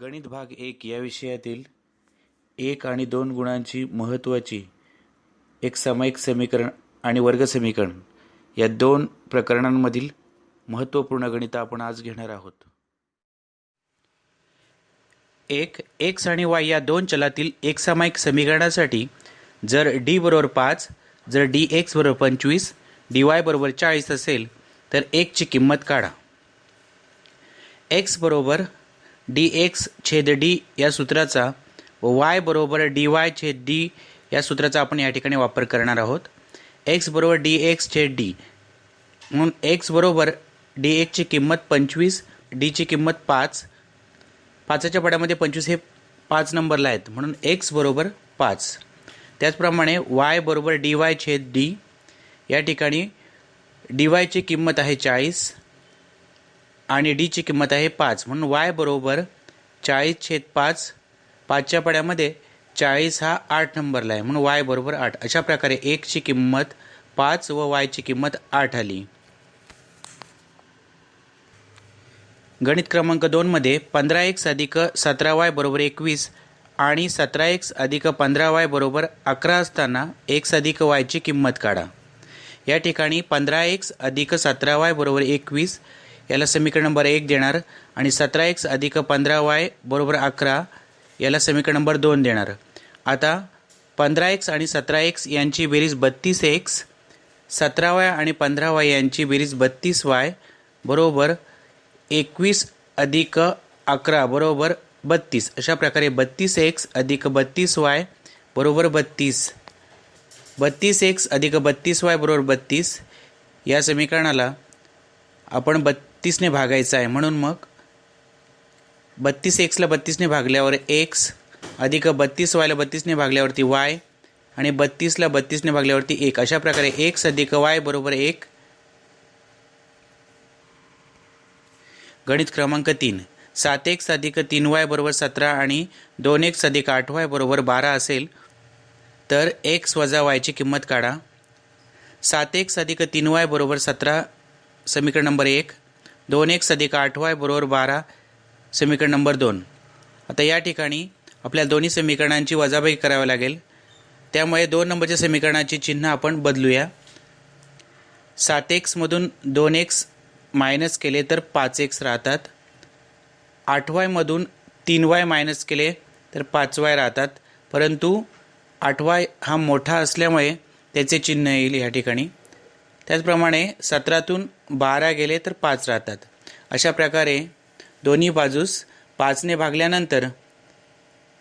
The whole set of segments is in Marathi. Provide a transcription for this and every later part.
गणित भाग एक या विषयातील एक आणि दोन गुणांची महत्त्वाची एक सामायिक समीकरण आणि वर्ग समीकरण या दोन प्रकरणांमधील महत्त्वपूर्ण गणित आपण आज घेणार आहोत. एक एक्स आणि वाय या दोन चलातील एक सामायिक समीकरणासाठी जर डी बरोबर पाच जर डी एक्स बरोबर पंचवीस डी वाय बरोबर चाळीस असेल तर एकची किंमत काढा. एक्स बरोबर डी एक्स छेद डी या सूत्राचा व वाय बरोबर डी वाय छेद डी या सूत्राचा आपण या ठिकाणी वापर करणार आहोत. एक्स बरोबर डी एक्स छेद डी म्हणून एक्स बरोबर डी एक्सची किंमत पंचवीस डीची किंमत पाच. पाचाच्या पड्यामध्ये पंचवीस हे पाच नंबरला आहेत. म्हणून एक्स बरोबर पाच. त्याचप्रमाणे वाय बरोबर डी वाय छेद डी या ठिकाणी डी वायची किंमत आहे चाळीस. आणि डीची किंमत आहे पाच. म्हणून वाय बरोबर चाळीस छेद पाच पाचच्या पड्यामध्ये चाळीस हा आठ नंबरला आहे. म्हणून वाय बरोबर आठ. अशा प्रकारे एकची किंमत पाच व वायची किंमत आठ आली. गणित क्रमांक दोनमध्ये पंधरा एक्स अधिक सतरा वाय बरोबर एकवीस आणि सतरा एक्स अधिक पंधरा वाय बरोबर अकरा असताना एक्स अधिक वायची किंमत काढा. या ठिकाणी पंधरा एक्स अधिक सतरा वाय बरोबर एकवीस याला समीकरण नंबर एक देणार. आणि सतरा एक्स अधिक पंधरा वाय बरोबर अकरा याला समीकरण नंबर दोन देणार. आता पंधरा एक्स आणि सतरा एक्स यांची बेरीज बत्तीस एक्स सतरा वाय आणि पंधरा वाय यांची बेरीज बत्तीस वाय बरोबर एकवीस अधिक अकरा बरोबर बत्तीस. अशा प्रकारे बत्तीस एक्स अधिक बत्तीस वाय बरोबर बत्तीस. बत्तीस एक्स अधिक बत्तीस वाय बरोबर बत्तीस. या समीकरणाला आपण बत्तीसने भागायचं आहे. म्हणून मग बत्तीस एक्सला बत्तीसने भागल्यावर एक्स अधिक बत्तीस वायला बत्तीसने भागल्यावरती वाय आणि बत्तीसला बत्तीसने भागल्यावरती एक. अशा प्रकारे एक्स अधिक वाय बरोबर एक. गणित क्रमांक तीन. सात एक्स अधिक तीन वाय बरोबर सतरा आणि दोन एक्स अधिक आठ वाय बरोबर बारा असेल तर एक्स वजा वायची किंमत काढा. सात एक्स अधिक तीन वाय बरोबर सतरा समीकरण नंबर एक. दोन एक्स सदिका आठवा आहे बरोबर बारा समीकरण नंबर दोन. आता या ठिकाणी आपल्या दोन्ही समीकरणांची वजाबाई करावी लागेल. त्यामुळे दोन नंबरच्या समीकरणाची चिन्ह आपण बदलूया. सात एक्समधून दोन एक्स मायनस केले तर पाच एक्स राहतात. आठ वायमधून तीन वाय मायनस केले तर पाच वाय राहतात. परंतु आठ वाय हा मोठा असल्यामुळे त्याचे चिन्ह येईल या ठिकाणी. त्याचप्रमाणे सतरातून बारा गेले तर पाच राहतात. अशा प्रकारे दोन्ही बाजूस पाचने भागल्यानंतर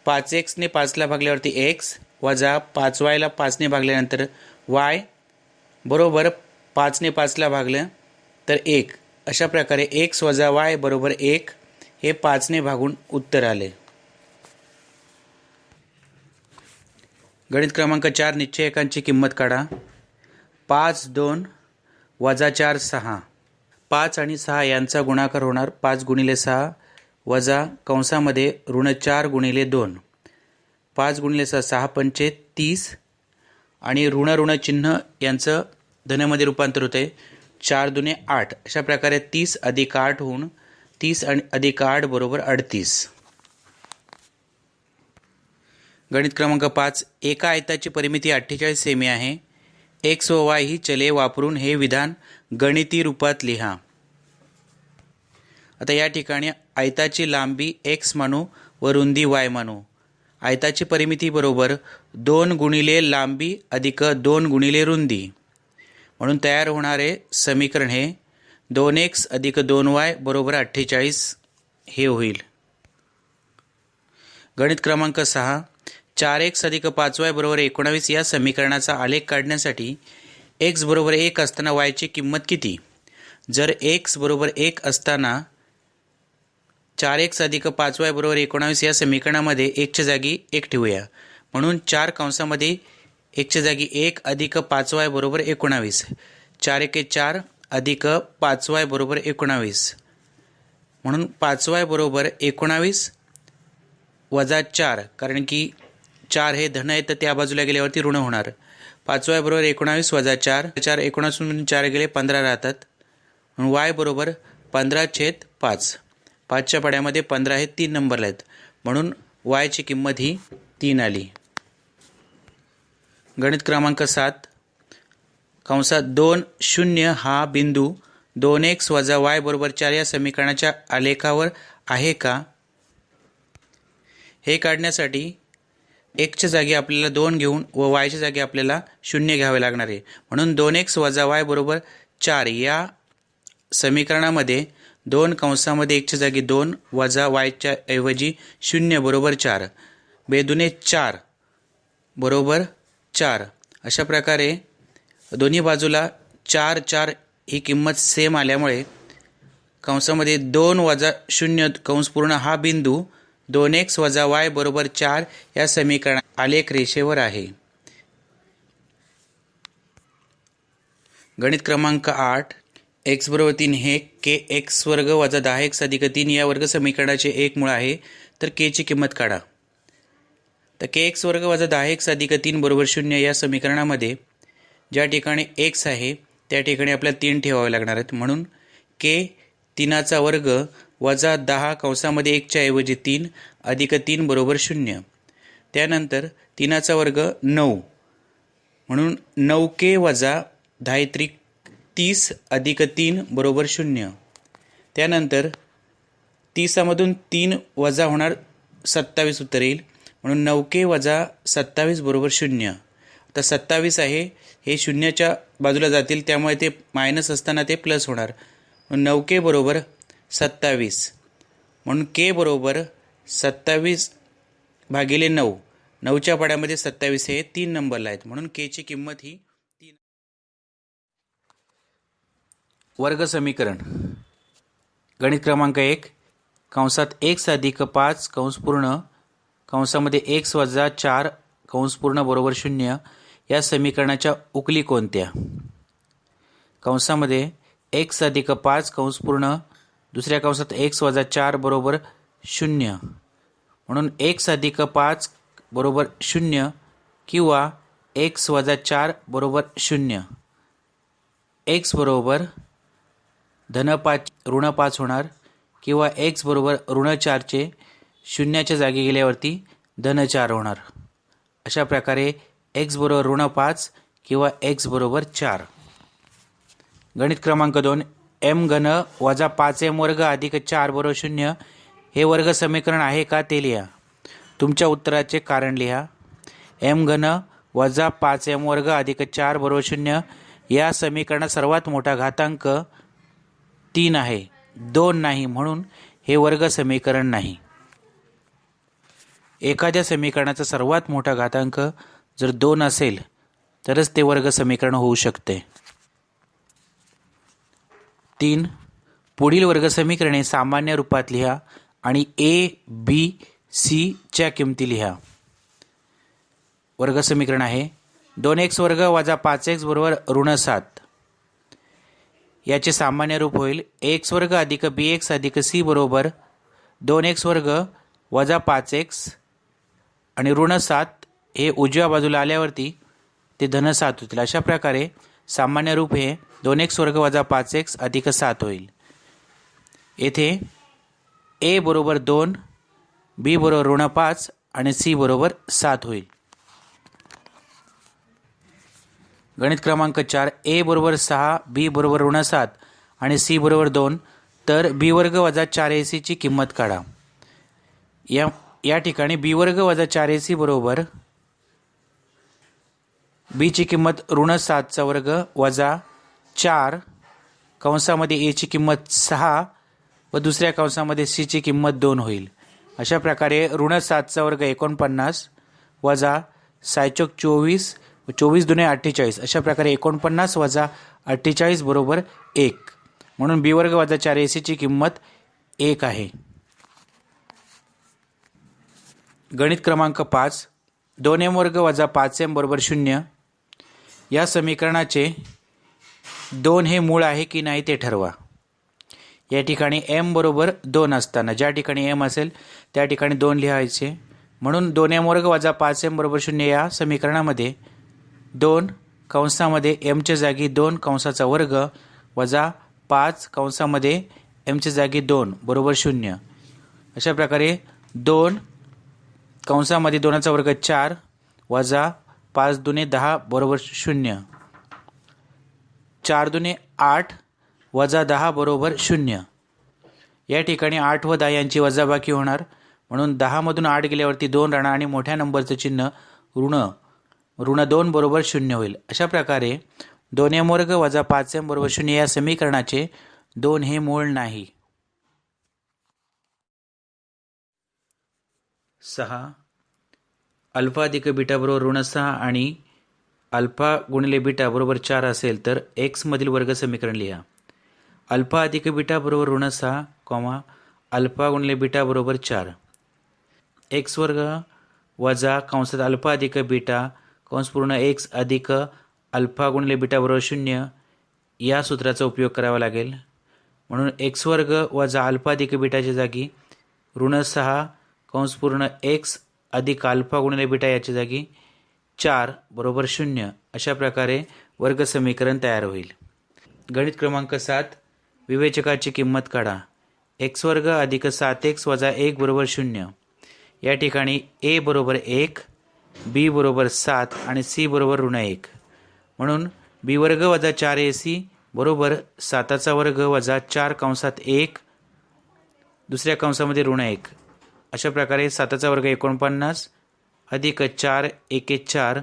पाच एक्सने पाचला भागल्यावरती एक्स वजा पाच वायला पाचने भागल्यानंतर वाय बरोबर पाचने पाचला भागलं तर एक. अशा प्रकारे एक्स वजा वाय बरोबर एक हे पाचने भागून उत्तर आले. गणित क्रमांक चार निश्चयकांची किंमत काढा. पाच दोन वजा चार सहा. पाच आणि सहा यांचा गुणाकार होणार पाच गुणिले सहा वजा कंसामध्ये ऋण चार गुणिले दोन. पाच गुणिले सहा सहा पंचे तीस. आणि ऋण ऋण चिन्ह यांचं धनामध्ये रूपांतर होते चार दुने आठ. अशा प्रकारे तीस अधिक आठ होऊन तीस आणि अधिक आठ बरोबर अडतीस. गणित क्रमांक पाच. एका आयताची परिमिती अठ्ठेचाळीस सेमी आहे. एक्स व वाय ही चले वापरून हे विधान गणिती रूपात लिहा. आता या ठिकाणी आयताची लांबी एक्स मानू व रुंदी वाय मानू आयताची परिमिती बरोबर दोन गुणिले लांबी अधिक दोन गुणिले रुंदी. म्हणून तयार होणारे समीकरण हे दोन एक्स अधिक दोन वाय बरोबर अठ्ठेचाळीस हे होईल. गणित क्रमांक सहा. चार एक्स अधिक पाच वाय बरोबर एकोणावीस या समीकरणाचा आलेख काढण्यासाठी एक्स बरोबर एक असताना वायची किंमत किती? जर एक्स बरोबर एक असताना चार एक्स अधिक पाच वाय बरोबर एकोणावीस या समीकरणामध्ये एकच्या जागी एक ठेवूया. म्हणून चार कंसामध्ये एकच्या जागी एक अधिक पाच वाय बरोबर एकोणावीस. चार एके चार अधिक पाच वाय बरोबर एकोणावीस. म्हणून पाच वाय बरोबर एकोणावीस वजा चार कारण की चार हे धन आहे तर त्या बाजूला गेल्यावरती ऋण होणार. पाच बरोबर एकोणावीस वजा चार. चार एकोणासून चार गेले पंधरा राहतात. म्हणून वाय बरोबर पंधरा छेद पाच. पाचच्या पाड्यामध्ये पंधरा हे तीन नंबरला आहेत. म्हणून वायची किंमत ही तीन आली. गणित क्रमांक सात. कंसात दोन शून्य हा बिंदू दोन एक्स वजा वाय बरोबर चार या समीकरणाच्या आलेखावर आहे का? हे काढण्यासाठी एकच्या जागी आपल्याला दोन घेऊन व वायच्या जागी आपल्याला शून्य घ्यावे लागणार आहे. म्हणून दोन एक्स वजा वाय बरोबर चार या समीकरणामध्ये दोन कंसामध्ये एकच्या जागी दोन वजा वायच्या ऐवजी शून्य बरोबर चार. बेदुने चार बरोबर चार. अशा प्रकारे दोन्ही बाजूला चार चार ही किंमत सेम आल्यामुळे कंसामध्ये दोन वजा शून्य कंस पूर्ण हा बिंदू दोन एक्स वजा वाय बरोबर चार या समीकरण आलेख रेषेवर आहे. गणित क्रमांक आठ एक्स बरोबर तीन हे के एक्स वर्ग वजा दहा एक्स अधिक तीन या वर्ग समीकरणाचे एक मूळ आहे तर केची किंमत काढा. तर के एक्स वर्ग वजा दहा एक्स अधिक तीन बरोबर शून्य या समीकरणामध्ये ज्या ठिकाणी एक्स आहे त्या ठिकाणी आपल्याला तीन ठेवावे लागणार आहेत. म्हणून के तीनाचा वर्ग वजा दहा कंसामध्ये एकच्या ऐवजी तीन अधिक तीन बरोबर शून्य. त्यानंतर तीनाचा वर्ग नऊ. म्हणून नऊ के वजा दहा त्रिक तीस अधिक तीन बरोबर शून्य. त्यानंतर तीसामधून तीन वजा होणार सत्तावीस उत्तर येईल. म्हणून नऊ वजा सत्तावीस बरोबर शून्य. आता सत्तावीस आहे हे शून्याच्या बाजूला जातील त्यामुळे ते मायनस असताना ते प्लस होणार. म्हणून बरोबर सत्तावीस. म्हणून के बरोबर सत्तावीस भागिले नऊ. नऊच्या पाड्यामध्ये सत्तावीस हे तीन नंबरला आहेत. म्हणून केची किंमत ही तीन वर्ग समीकरण. गणित क्रमांक एक. कंसात एक्स अधिक पाच कंस पूर्ण. कंसामध्ये एक्स वजा चार कंस पूर्ण बरोबर शून्य. या समीकरणाच्या उकली कोणत्या? कंसामध्ये एक्स अधिक पाच कंस पूर्ण. दुसऱ्या कंसात एक्स वजा चार बरोबर शून्य. म्हणून एक्स अधिक पाच बरोबर शून्य किंवा एक्स वजा चार बरोबर शून्य. एक्स बरोबर धन पाच ऋण पाच होणार किंवा एक्स बरोबर ऋण चारचे शून्याच्या जागी गेल्यावरती धन चार होणार. अशा प्रकारे एक्स बरोबर ऋण पाच किंवा एक्स बरोबर चार. गणित क्रमांक दोन एम घन वजा पाच एम वर्ग अधिक चार बरोबर शून्य. हे वर्ग समीकरण आहे का ते लिहा. तुमच्या उत्तराचे कारण लिहा. एम घन वजा पाच एम वर्ग अधिक चार बरोबर शून्य. या समीकरणात सर्वात मोठा घातांक तीन आहे. दोन नाही म्हणून हे वर्ग समीकरण नाही. एखाद्या समीकरणाचा सर्वात मोठा घातांक जर दोन असेल तरच ते वर्ग समीकरण होऊ शकते. तीन पुढील वर्ग समीकरणे सामान्य रूपात लिहा आणि ए बी सीच्या किमती लिहा. वर्ग समीकरण आहे. दोन एक्स वर्ग वजा पाच एक्स बरोबर ऋण सात. याचे सामान्य रूप होईल एक्स वर्ग अधिक बी एक्स अधिक सी बरोबर दोन एक्स वर्ग वजा पाच एक्स आणि ऋण सात हे उजव्या बाजूला आल्यावरती ते धन सात होतील. अशा प्रकारे सामान्य रूप हे दोन एक्स वर्ग वजा पाच एक्स अधिक सात होईल. येथे ए बरोबर दोन बी बरोबर ऋण पाच आणि सी बरोबर सात होईल. गणित क्रमांक चार ए बरोबर सहा बी बरोबर ऋण सात आणि सी बरोबर दोन तर बी वर्ग वजा चार ए सीची किंमत काढा. या या ठिकाणी बी वर्ग वजा चार ए सी बरोबर बीची किंमत ऋण सातचा वर्ग वजा चार. कंसामध्ये एची किंमत सहा व दुसऱ्या कंसामध्ये सीची किंमत दोन होईल. अशा प्रकारे ऋण सातचा वर्ग एकोणपन्नास वजा सायचोक चोवीस व चोवीस दुने अठ्ठेचाळीस. अशा प्रकारे एकोणपन्नास वजा अठ्ठेचाळीस बरोबर एक. म्हणून बी वर्ग वजा चार ए सीची किंमत एक आहे. गणित क्रमांक पाच. दोन एम वर्ग वजा पाच एम बरोबर शून्य. या समीकरणाचे दोन हे मूळ आहे की नाही ते ठरवा. या ठिकाणी एम बरोबर दोन असताना ज्या ठिकाणी एम असेल त्या ठिकाणी दोन लिहायचे. म्हणून दोन एम वर्ग वजा पाच एम बरोबर शून्य या समीकरणामध्ये दोन कंसामध्ये एमच्या जागी दोन कंसाचा वर्ग वजा पाच कंसामध्ये एमच्या जागी दोन बरोबर शून्य. अशा प्रकारे दोन कंसामध्ये दोनाचा वर्ग चार वजा पाच दुने दहा बरोबर शून्य. चार दुने आठ वजा दहा बरोबर शून्य. या ठिकाणी आठ व दहा यांची वजाबाकी होणार. म्हणून दहामधून आठ गेल्यावरती दोन राहणार आणि मोठ्या नंबरचं चिन्ह ऋण ऋण दोन बरोबर शून्य होईल. अशा प्रकारे दोन एम वर्ग वजा पाच एम बरोबर शून्य या समीकरणाचे दोन हे मूळ नाही. सहा अल्फा अधिक बीटा बरोबर ऋण सहा आणि अल्फा गुणिले बीटा बरोबर चार असेल तर एक्समधील वर्ग समीकरण लिहा. अल्फा अधिक बीटा बरोबर ऋण सहा कॉमा अल्फा गुणिले बीटा बरोबर चार. एक्स वर्ग वजा कंसात अल्फा अधिक बीटा कंस पूर्ण एक्स अधिक अल्फा गुणिले बीटा बरोबर शून्य या सूत्राचा उपयोग करावा लागेल. म्हणून एक्स वर्ग वजा अल्फा अधिक बीटाच्या जागी ऋण सहा कंस पूर्ण एक्स अधिक अल्फा गुणिले बीटा याच्या जागी चार बरोबर शून्य अशा प्रकारे वर्ग समीकरण तयार होईल. गणित क्रमांक सात विवेचकाची किंमत काढा. एक्स वर्ग अधिक सात एक्स वजा एक बरोबर शून्य. या ठिकाणी ए बरोबर एक बी बरोबर सात आणि सी बरोबर ऋण एक. म्हणून बी वर्ग वजा चार ए सी बरोबर साताचा वर्ग वजा चार कंसात एक दुसऱ्या कंसामध्ये ऋण एक. अशा प्रकारे साताचा वर्ग एकोणपन्नास अधिक चार एके चार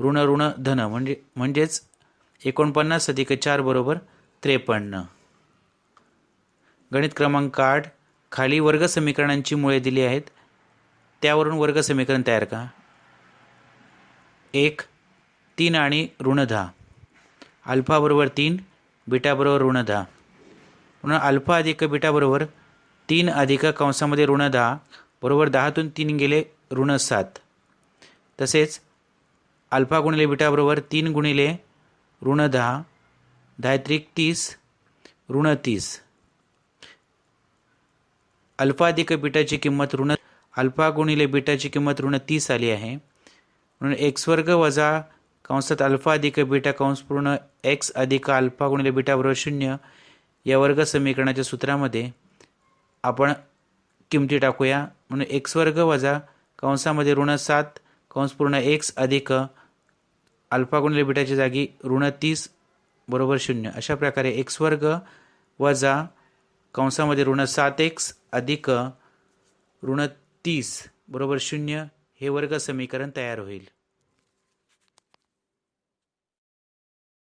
ऋण ऋण धन म्हणजे म्हणजेच एकोणपन्नास अधिक चार बरोबर त्रेपन्न. गणित क्रमांक आठ खाली वर्ग समीकरणांची मुळे दिली आहेत. त्यावरून वर्ग समीकरण तयार का एक तीन आणि ऋण दहा. अल्फा बरोबर तीन बीटा बरोबर ऋण दहा. म्हणून अल्फा अधिक बीटा बरोबर तीन अधिक कंसामध्ये ऋण दहा बरोबर दहातून तीन गेले ऋण सात. तसेच अल्फा गुणिले बीटा बरोबर तीन गुणिले ऋण दहा दहा त्रिक तीस ऋण तीस. अल्फा अधिक बीटाची किंमत ऋण अल्फा गुणिले बीटाची किंमत ऋण तीस आली आहे. म्हणून एक्स वर्ग वजा कंसात अल्फा अधिक बीटा कंस पूर्ण एक्स अधिक अल्फा गुणिले बीटा बरोबर शून्य या वर्ग समीकरणाच्या सूत्रामध्ये आपण किमती टाकूया. म्हणून एक्स वर्ग वजा कंसामध्ये ऋण सात कंस पूर्ण एक्स अधिक अल्फा गुणिले जागी ऋण तीस बरोबर शून्य. अशा प्रकारे एक्स वर्ग वजा कंसामध्ये ऋण सात एक्स अधिक ऋण तीस बरोबर शून्य हे वर्ग समीकरण तयार होईल.